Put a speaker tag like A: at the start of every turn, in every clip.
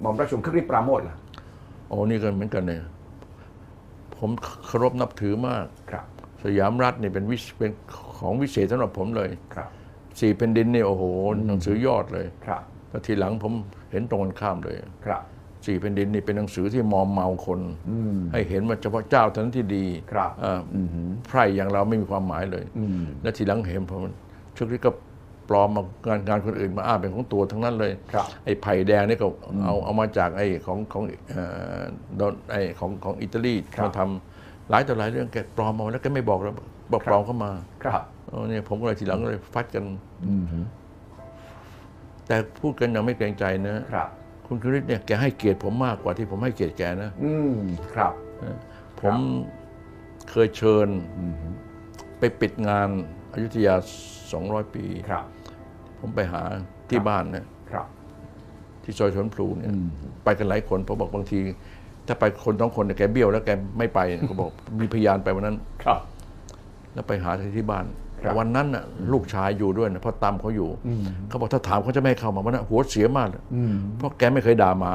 A: หม่อมราชวงศ์คริสปราโมทล่ะ
B: โอ้นี่ก็เหมือนกันเนี่ยผมเคารพนับถือมาก
A: ครับ
B: สยามรัฐนี่เป็นวิเป็นของวิเศษสำหรับผมเลย
A: ครับ
B: สี่แผ่นดินนี่โอ้โหหนังสือยอดเลย
A: ครับ
B: แล้วทีหลังผมเห็นตรงกันข้ามเลย
A: ครับ
B: สี่แผ่นดินนี่เป็นหนังสือที่มอมเมาคน
A: อืม
B: ให้เห็นว่าเฉพาะเจ้าเท่านั้นที่ดี
A: ครับ
B: เอ่ออ
A: อืม
B: ไพร่อย่างเราไม่มีความหมายเลย
A: อืม
B: และทีหลังเห็นผมชุกนี้ก็ ปลอมมางานงานคนอื่นมาอ้างเป็นของตัวทั้งนั้นเลย
A: ครับ
B: ไอ้ไผ่แดงนี่ก็เอาเอามาจากไอ้ของของเอ่อโดนไอ้ของของอิตาลี
A: ครับ
B: มาทำหลายต่อหลายเรื่องแกปลอมมาแล้วแกไม่บอกเราบอกปลอมเข้ามา
A: ครับ
B: เอาเนี่ยผมก็เลยทีหลังก็เลยฟัดกัน
A: อืม
B: แต่พูดกันยังไม่เกรงใจนะ
A: ครับ
B: คุณคริสเนี่ยแกให้เกียรติผมมากกว่าที่ผมให้เกียรติแกนะ
A: อืมครับ
B: ผมเคยเชิญ
A: อืม
B: ไปปิดงานอยุธยา 200 ปี
A: ครับ
B: ผมไปหาที่บ้านเนี่ย
A: ครับ
B: ที่ซอยชนพลูเนี่ย
A: อืม
B: ไปกันหลายคนผมบอกบางที ถ้าไปคนสองคนเนี่ยแกเบี้ยวแล้วแกไม่ไปเขาบอกมีพยานไปวันนั้น
A: ครับ
B: แล้วไปหาที่บ้าน
A: ครับ
B: วันนั้นน่ะลูกชายอยู่ด้วยนะเพราะตามเขาอยู่
A: อืม
B: เขาบอกถ้าถามเขาจะไม่ให้เข้ามาวันนั้นหัวเสียมากเลย
A: อืม
B: เพราะแกไม่เคยด่าหมา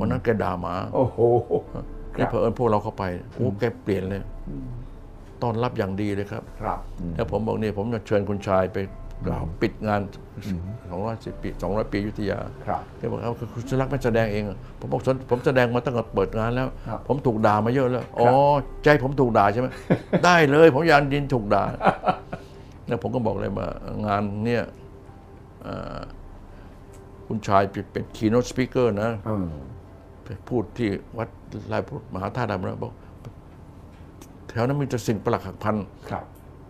B: วันนั้นแกด่าหมา
A: โอ้โห
B: นี่เผอิญพวกเราเข้าไปโอ้แกเปลี่ยนเลยต้อนรับอย่างดีเลยครับ
A: ครับอืม
B: แล้วผมบอกนี่ผมจะเชิญคุณชายไป กล่าวปิดงานสองร้อยสิบปีสองร้อยปีอยุธยา
A: ครับ
B: แกบอกเอาคุณชลักษณ์ไม่แสดงเองเหรอผมบอกผมแสดงมาตั้งแต่เปิดงานแล้ว
A: ครับ
B: ผมถูกด่ามาเยอะแล้ว อ๋อ ใจผมถูกด่าใช่ไหม ได้เลย ผมยานยินถูกด่าแล้วผมก็บอกเลยว่างานเนี่ยเอ่อคุณชายเป็นคีโนสปิเกอร์นะ
A: เออ
B: ไปพูดที่วัดลายพุทธมหาธาตุดำแล้วบอกแถวนั้นมีแต่สิ่งประหลักหักพัน
A: ครับ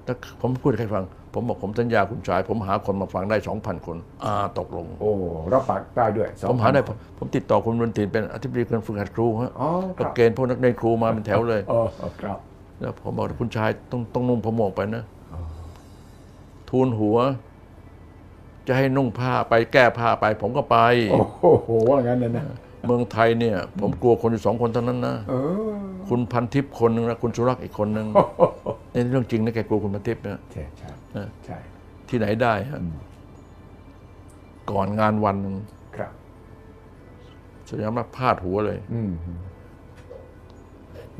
B: แล้วผมพูดให้ใครฟัง ผมบอกผมสัญญาคุณชาย ผมหาคนมาฟังได้สองพันคนอ่าตกลง
A: โอ้รับปากได้ด้วยสอง
B: ผมหาได้
A: พัน
B: ผมติดต่อคุณบนตินเป็นอธิบดีการฝึกหัดครูฮะ
A: อ๋อค
B: ก็
A: รับ
B: เกณฑ์พวกนักเรียนครูมาเป็นแถวเลย
A: อ๋อครับ
B: แล้วผมบอกคุณชายต้องต้องนุ่งผ้าหมวกไปนะทูลหัว จะให้นุ่งผ้าไปแก้ผ้าไป ผมก็ไป
A: โอ้โหว่างั้นเลยนะ
B: เมืองไทยเนี่ย ผมกลัวคนอยู่สองคนเท่านั้นนะ
A: เออ
B: คุณพันทิพย์คนหนึ่งนะคุณสุรักษ์อีกคนหนึ่งนี่เรื่องจริงนะแกกลัวคุณพันทิพย์นะ
A: ใช่ใช่
B: นะ
A: ใช่
B: ที่ไหนได้ฮะก่อนงานวันหนึ่ง
A: ครับ
B: สยามรัฐพาดหัวเลย
A: อืม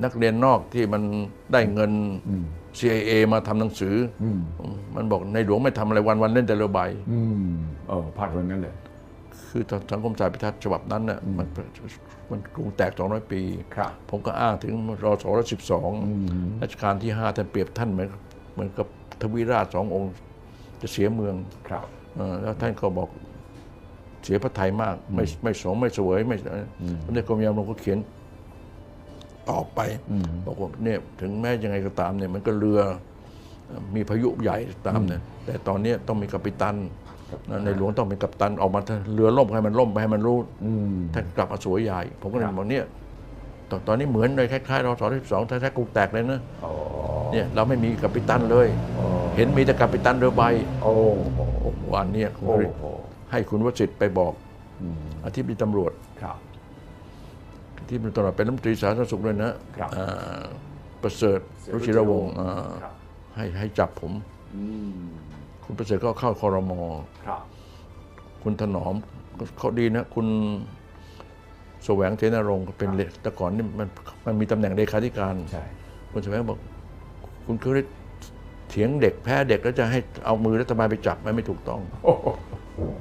B: นักเรียนนอกที่มันได้เงิน
A: อืม
B: CIA มาทำหนังสือ
A: อืม
B: มันบอกในหลวงไม่ทำอะไรวันวันๆเล่นแต่เรือใบ
A: อืมเออพลาดว่างั้นเลย
B: คือสังคมสายพิทักษ์ฉบับนั้นน่ะมันมันกรุงแตก 200 ปี
A: ครับ
B: ผมก็อ้างถึงรศรสิบสอง
A: อืม
B: รัชกาลที่5ท่านเปรียบท่านเหมือนเหมือนกับทวีราชสององค์ จะเสียเมือง
A: ครับ
B: เออแล้วท่านก็บอกเสียพระไทยมาก ไม่ไม่สงไม่เสวยไม่พระเดชกรมยามหลวงก็เขียนตอบไปบอกว่าเนี่ยถึงแม้ยังไงก็ตามเนี่ยมันก็เรือเอ่อมีพายุใหญ่ตามเนี่ยแต่ตอนเนี้ยต้องมีกัปตันนะ ในหลวงต้องเป็นกัปตันออกมาถ้าเรือล่มให้มันล่มไปให้มันรู้
A: อืม
B: ท่านกลับมาสวยใหญ่ ผมก็เลย
A: ครับ
B: บอกเนี่ยตอนตอนนี้เหมือนเลยคล้ายๆรอสอที่สองแท้ๆกูแตกเลยนะ
A: อ๋อ
B: เนี่ยเราไม่มีกัปตันเลย
A: อ๋อ
B: เห็นมีแต่กัปตันเรือใบ
A: โอ้โห
B: วันเนี้ยคุณ
A: โอ้
B: ฤทธิ์
A: โห
B: ให้คุณวสิทธิ์ไปบอก
A: อืม
B: อธิบดีตำรวจ
A: ครับ
B: ที่เป็นตำรวจเป็นรัฐมนตรีสาธารณสุขเลยนะครับอ่าประเสริฐรุชิรวงศ์อ่า
A: ครับ
B: ให้ให้จับผม
A: อืม
B: คุณประเสริฐก็เข้าคอรมอ
A: ครับ
B: คุณถนอมก็เขาดีนะ คุณแสวงเทนรงค์ก็เป็นเลแต่ก่อนนี่มันมันมีตำแหน่งเลขาธิการ
A: ใช่
B: คุณแสวงบอก คุณคือเถียงเด็กแพ้เด็กแล้วจะให้เอามือรัฐบาลไปจับมันไม่ถูกต้อง
A: โอ้โห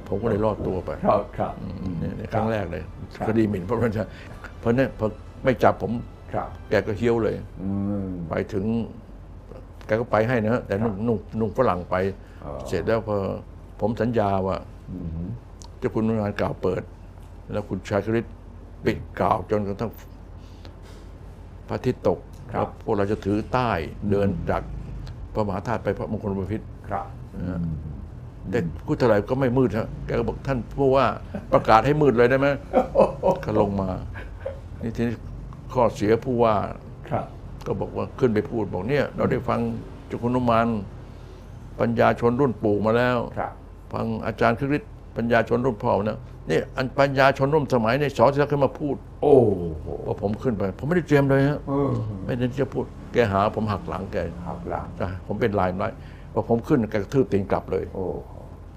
B: ผมก็เลยรอดตัวไป
A: ครับครับ
B: เนี่ยเนี่ยครั้งแรกเลย
A: ครับ
B: คดีหมิ่นเพราะมันจะเพราะเนี่ยพอไม่จับผม
A: ครับ
B: แกก็เฮี้ยวเลย
A: อืม
B: ไปถึงแกก็ไปให้นะแต่นุ่งนุ่งนุ่งฝรั่งไป
A: อ๋อ
B: เสร็จแล้วพอผมสัญญาว่า
A: อืม
B: เจ้าคุณงานกล่าวเปิด แล้วคุณชายคริตปิดกล่าวจนกระทั่งพระอาทิตย์ตกแล้วพวกเราจะถือใต้เดินจากพระมหาธาตุไปพระมงคลบพิตร
A: ครับ
B: แต่พูดเท่าไหร่ก็ไม่มืดฮะแกก็บอกท่านผู้ว่าประกาศให้มืดเลยได้ไหมก็ลงมา นี่ทีนี้ข้อเสียผู้ว่า
A: ครับ
B: ก็บอกว่าขึ้นไปพูดบอกเนี่ย เราได้ฟังเจ้าคุณนุมาน ปัญญาชนรุ่นปู่มาแล้ว
A: ครับ
B: ฟังอาจารย์คริสปัญญาชนรุ่นพ่อนะนี่อันปัญญาชนรุ่นสมัยในสอที่ขึ้นมาพูด
A: โอ้โห
B: พอผมขึ้นไป ผมไม่ได้เตรียมเลยฮะ
A: เออ
B: ไม่ได้จะพูด แกหา ผมหักหลังแก
A: หักหลัง
B: อะผมเป็นลายไม้พอผมขึ้นแกกระทืบตีนกลับเลย
A: โอ้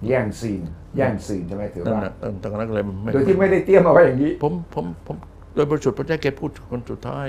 A: แย่งซีนแย่งซีนใช่ไหมถือ
B: นั่น
A: ว่า
B: นะตั้งแต่นั้นก็เลยไม่
A: โดยที่ไม่ได้เตรียมเอาไว้อย่างนี้
B: ผมผมผมโดยบริสุทธิ์พระเจ้าแกพูดคนสุดท้าย